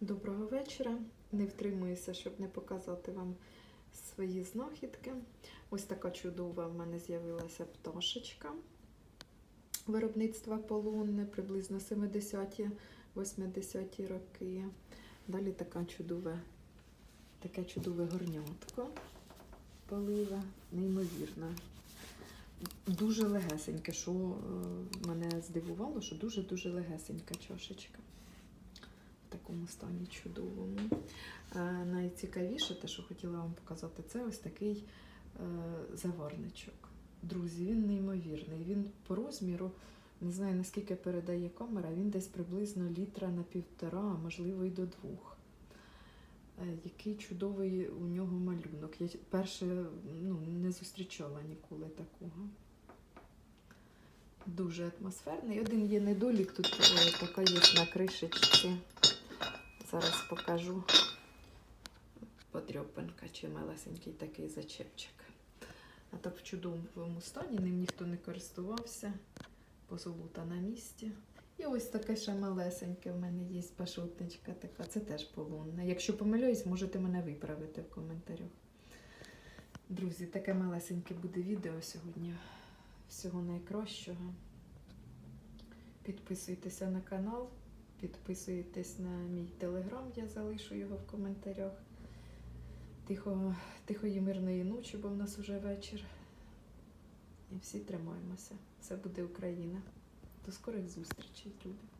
Доброго вечора. Не втримуюся, щоб не показати вам свої знахідки. Ось така чудова в мене з'явилася пташечка виробництва полунне, приблизно 70-ті, 80-ті роки. Далі така чудова, таке чудове горнятко полива, неймовірне. Дуже легесеньке, що е, мене здивувало, що дуже-дуже легесенька чашечка. Такому стані чудовому. Е, Найцікавіше, те, що хотіла вам показати, це ось такий е, заварничок. Друзі, він неймовірний. Він по розміру, не знаю наскільки передає камера, він десь приблизно літра на півтора, а можливо і до двох. Е, Який чудовий у нього малюнок. Я перше ну, не зустрічала ніколи такого. Дуже атмосферний. Один є недолік, тут така є на кришечці. Зараз покажу подрьопинка чи малесенький такий зачепчик. А так в чудовому стані, ним ніхто не користувався. Позолота на місці. І ось таке ще малесеньке в мене є пашотничка така. Це теж полонне. Якщо помиляюсь, можете мене виправити в коментарях. Друзі, таке малесеньке буде відео сьогодні. Всього найкращого. Підписуйтеся на канал, підписуйтесь на мій телеграм, я залишу його в коментарях. Тихо, тихої мирної ночі, бо в нас уже вечір. І всі тримаємося. Все буде Україна. До скорих зустрічей, люди.